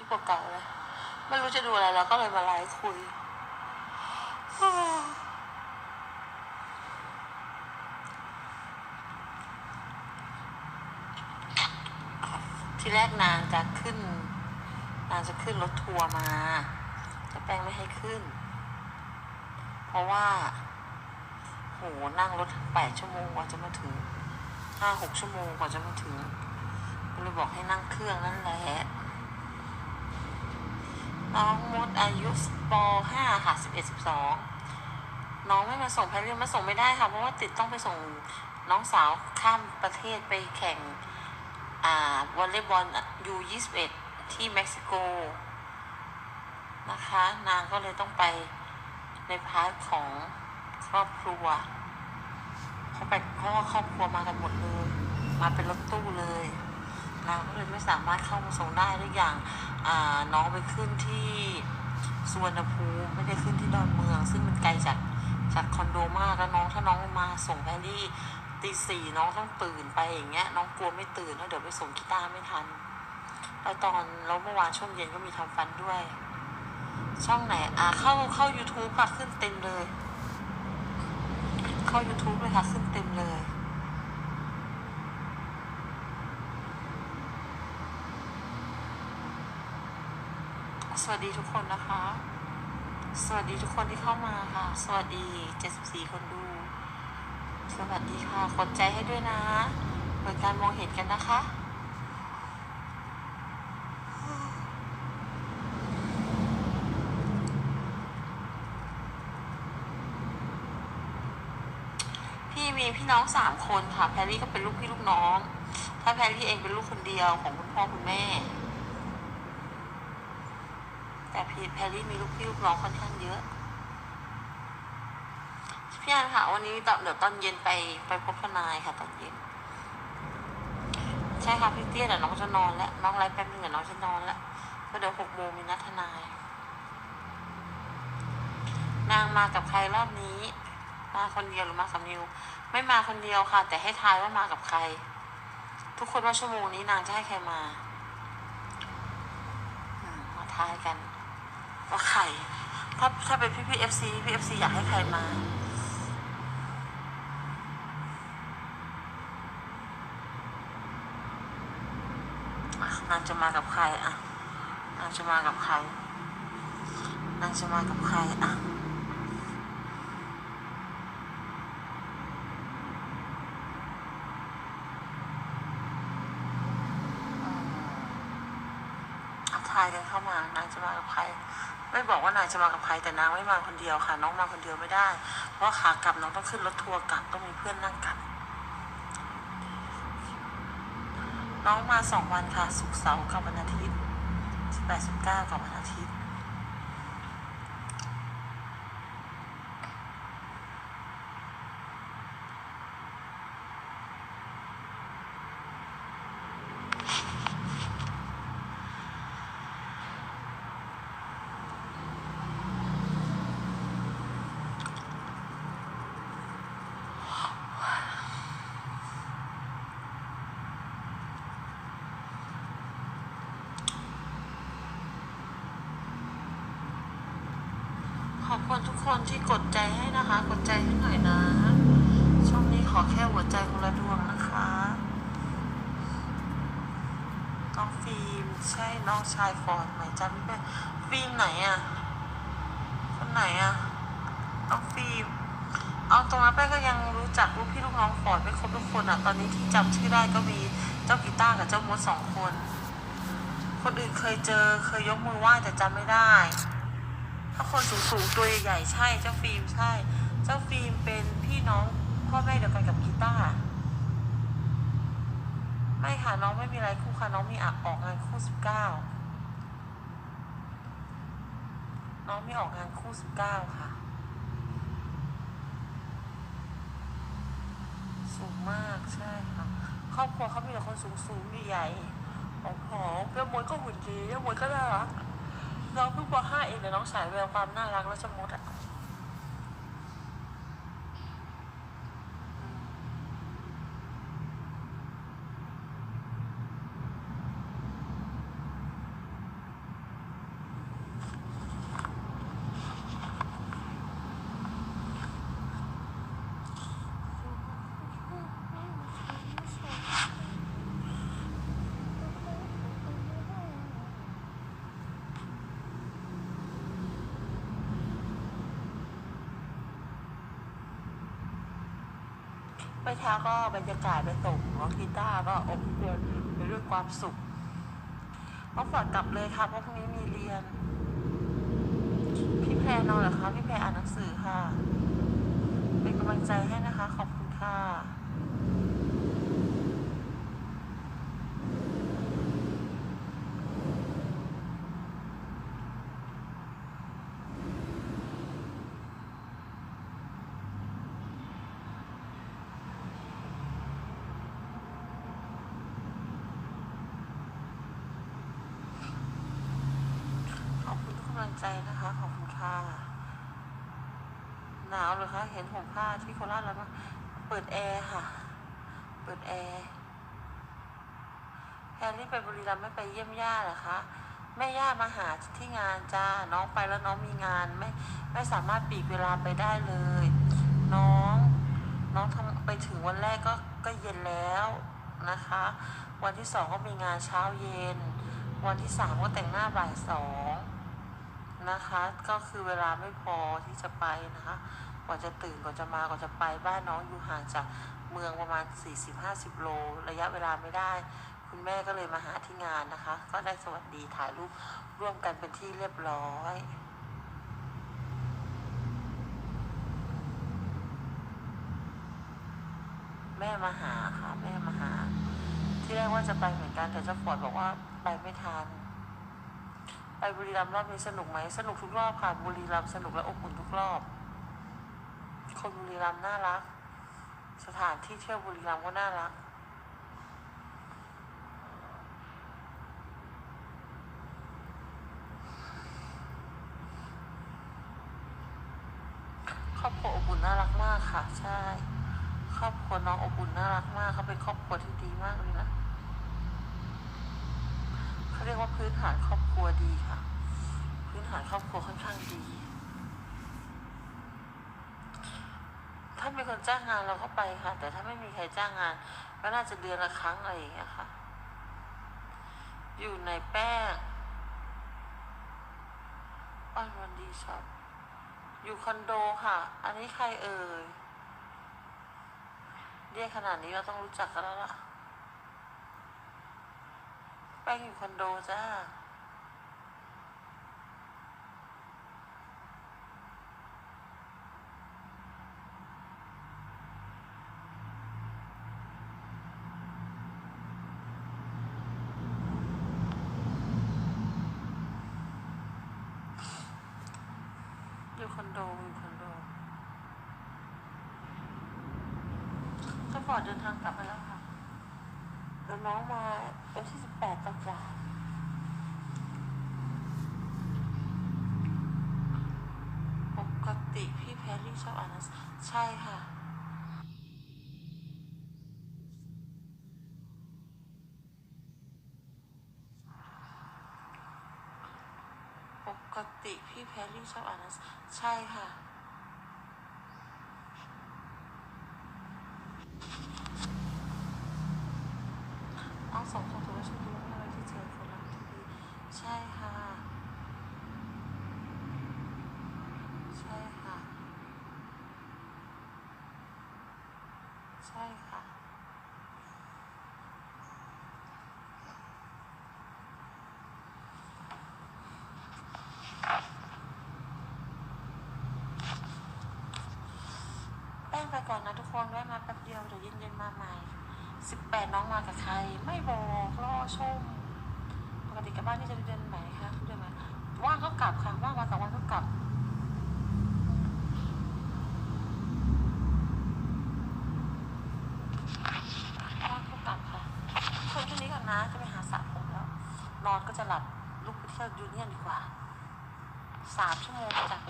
ลิปเก่าๆเลยไม่รู้จะดูอะไรแล้วก็เลยมาไลฟ์คุยทีแรกนางจะขึ้น นางจะขึ้นรถทัวร์มาแต่แป้งไม่ให้ขึ้น เพราะว่าโหนั่งรถแปดชั่วโมงกว่าจะมาถึงห้าหกชั่วโมงกว่าจะมาถึงก็เลยบอกให้นั่งเครื่องนั่นแหละ น้องมดอายุปห้าค่ะสิบเอ็ดสิบสองน้องไม่มาส่งแพรรี่มาส่งไม่ได้ค่ะ เพราะว่าติดต้องไปส่งน้องสาวข้ามประเทศไปแข่งอ่าวอลเลย์บอลยูยี่สิบเอ็ดที่เม็กซิโกนะคะ นางก็เลยต้องไปในพาร์ทของครอบครัวเขาไปเพราะว่าครอบครัวมากันหมดเลย มาเป็นรถตู้เลยางก็เลยไม่สามารถเข้ามาส่งได้ทุกอย่างาน้องไปขึ้นที่สุวรรณภูมิไม่ได้ขึ้นที่ดอนเมือง ซึ่งมันไกลจากจากคอนโดมากแล้วน้องถ้าน้องมาส่งแพรรี่ตีสี่น้องต้องตื่นไปอย่างเงี้ยน้องกลัวไม่ตื่นแล้วเดี๋ยวไปส่งกีตาร์ไม่ทันแล้วตอนแล้วเมื่อวานช่วงเย็นก็มีทำฟันด้วย ช่องไหนอ่าเข้าเข้า YouTube ค่ะขึ้นเต็มเลย เข้า YouTube เลยค่ะขึ้นเต็มเลย ส วัสดีทุกคนนะคะ สวัสดีทุกคนที่เข้ามาค่ะ สวัสดี 74 คนดู สวัสดีค่ะกดใจให้ด้วยนะเปิดการมองเห็นกันนะคะพี่มีพี่น้องสามคนค่ะ แพรรี่ก็เป็นลูกพี่ลูกน้อง ถ้าแพรรี่เองเป็นลูกคนเดียวของคุณพ่อคุณแม่ แต่พี่แพรรี่มีลูกพี่ลูกน้องค่อนข้างเยอะ พี่อันค่ะ วันนี้ตอนเดี๋ยวตอนเย็นไปไปพบทนายค่ะ ตอนเย็น ใช่ค่ะพี่เตี้ยเดี๋ยวน้องจะนอนแล้วน้องไลฟ์แป๊บนึงเดี๋ยวน้องจะนอนแล้วก็เดี๋ยวหกโมงมีนัดทนาย นางมากับใครรอบนี้ มาคนเดียวหรือมากับนิว ไม่มาคนเดียวค่ะ แต่ให้ทายว่ามากับใคร ทุกคนว่าชั่วโมงนี้นางจะให้ใครมามาทายกัน ว่าใครถ้าถ้าเป็นพี่พี่เอฟซีพี่เอฟซีอยากให้ใครมาอะนางจะมากับใครอะนางจะมากับใครนางจะมากับใครอะเอาทายกันเข้ามานางจะมากับใคร ไม่บอกว่านายจะมากับใครแต่นางไม่มาคนเดียวค่ะ น้องมาคนเดียวไม่ได้ เพราะขากลับน้องต้องขึ้นรถทัวร์กลับต้องมีเพื่อนนั่งกลับ น้องมาสองวันค่ะศุกร์เสาร์กับวันอาทิตย์สิบแปดสิบเก้ากับวันอาทิตย์ ขอบคุณทุกคนที่กดใจให้นะคะ กดใจให้หน่อยนะ ช่วงนี้ขอแค่หัวใจคนละดวงนะคะน้องฟิล์มใช่น้องชายฟอร์ดไหมจำไม่ได้ฟิล์มไหนอะคนไหนอะน้องฟิล์มเอาตรงนั้นไปก็ยังรู้จักลูกพี่ลูกน้องฟอร์ดไม่ครบทุกคนอะตอนนี้ที่จำชื่อได้ก็มีเจ้ากีตาร์กับเจ้ามดสองคน คนอื่นเคยเจอเคยยกมือไหว้แต่จำไม่ได้ ถ้าคนสูงสูงๆตัวใหญ่ๆใช่เจ้าฟิล์มใช่ เจ้าฟิล์มเป็นพี่น้องพ่อแม่เดียวกันกับกีตาร์ไม่ค่ะน้องไม่มีอะไรคู่ค่ะน้องมีอักออกงานคู่สิบเก้าน้องมีออกงานคู่สิบเก้าค่ะ สูงมากใช่ค่ะครอบครัวเขามีแต่คนสูงสูงๆใหญ่ๆผอมๆแล้วมวยก็หุ่นดีแล้วมวยก็น่ารัก น้องเพิ่งป .5 เองแต่น้องสายแววความน่ารักและชะมดอะ ไปเช้าก็บรรยากาศไปตกน้องกีตาร์ก็อบอวลไปด้วยความสุขต้องฝอดกลับเลยค่ะเพราะพรุ่งนี้มีเรียน พี่แพรนอนเหรอคะ พี่แพรอ่านหนังสือค่ะ เป็นกำลังใจให้นะคะ ขอบคุณค่ะ ขอบคุณทุกกำลัง ใจนะคะ ขอบคุณค่ะหนาวเหรอคะเห็นห่มผ้าที่โคราชแล้วมั้ยเปิดแอร์ค่ะ เปิดแอร์แพรรี่ไปบุรีรัมย์ไม่ไปเยี่ยมย่าเหรอคะแม่ย่ามาหาที่งานจ้าน้องไปแล้วน้องมีงานไม่ไม่สามารถปีกเวลาไปได้เลย น้องน้องทำไปถึงวันแรกก็ก็เย็นแล้วนะคะ วันที่สองก็มีงานเช้าเย็น วันที่สามก็แต่งหน้าบ่ายสอง นะคะ ก็คือเวลาไม่พอที่จะไปนะคะกว่าจะตื่นกว่าจะมากว่าจะไปบ้านน้องอยู่ห่างจากเมืองประมาณ 40-50 โล ระยะเวลาไม่ได้ คุณแม่ก็เลยมาหาที่งานนะคะ ก็ได้สวัสดีถ่ายรูปร่วมกันเป็นที่เรียบร้อยแม่มาหาค่ะแม่มาหา ที่แรกว่าจะไปเหมือนกันแต่เจ้าฟอดบอกว่าไปไม่ทัน ไปบุรีรัมย์รอบนี้สนุกไหมสนุกทุกรอบค่ะบุรีรัมย์สนุกและอบอุ่นทุกรอบ คนบุรีรัมย์น่ารัก สถานที่เที่ยวบุรีรัมย์ก็น่ารักครอบครัวอบอุ่นน่ารักมากค่ะ ใช่ ครอบครัวน้องอบอุ่นน่ารักมากเขาเป็นครอบครัวที่ดีมากเลยนะเขาเรียกว่าพื้น ฐานครอบครัวดีค่ะ พื้นฐานครอบครัวค่อนข้างดี ถ้ามีคนจ้างงานเราก็ไปค่ะ แต่ถ้าไม่มีใครจ้างงานก็น่าจะเดือนละครั้งอะไรอย่างเงี้ยค่ะ อยู่ในแป้งอ้นวันดีช็อปอยู่คอนโดค่ะ อันนี้ใครเอ่ยเรียกขนาดนี้เราต้องรู้จักกันแล้วล่ะ แป้งอยู่คอนโดจ้าอยู่คอนโดอยู่คอนโดเจ้าฟอร์ดเดินทางกลับไปแล้วค่ะ แล้วน้องมาวันที่สิบแปดกันจ้าปกติพี่แพรรี่ชอบอ่านหนังสือใช่ค่ะปกติพี่แพรรี่ชอบอ่านหนังสือใช่ค่ะ น้องสองคนถือว่าโชคดีมากเลยที่เจอคนรักที่ดี ใช่ค่ะ ใช่ค่ะ ใช่ค่ะแป้งไปก่อนนะทุกคนแวะมาแป๊บเดียวเดี๋ยวเย็นๆมาใหม่สิบแปดน้องมากับใคร ไม่บอกรอชมปกติกลับบ้านนี่จะเดือนไหนคะเดือนไหนว่างก็กลับค่ะว่างมากับวันก็กลับ ว่างก็กลับค่ะคนแค่นี้ก่อนนะ จะไปหาสระผมแล้ว นอนก็จะหลับลุกไปเที่ยวยูเนียนดีกว่า สามชั่วโมงจาก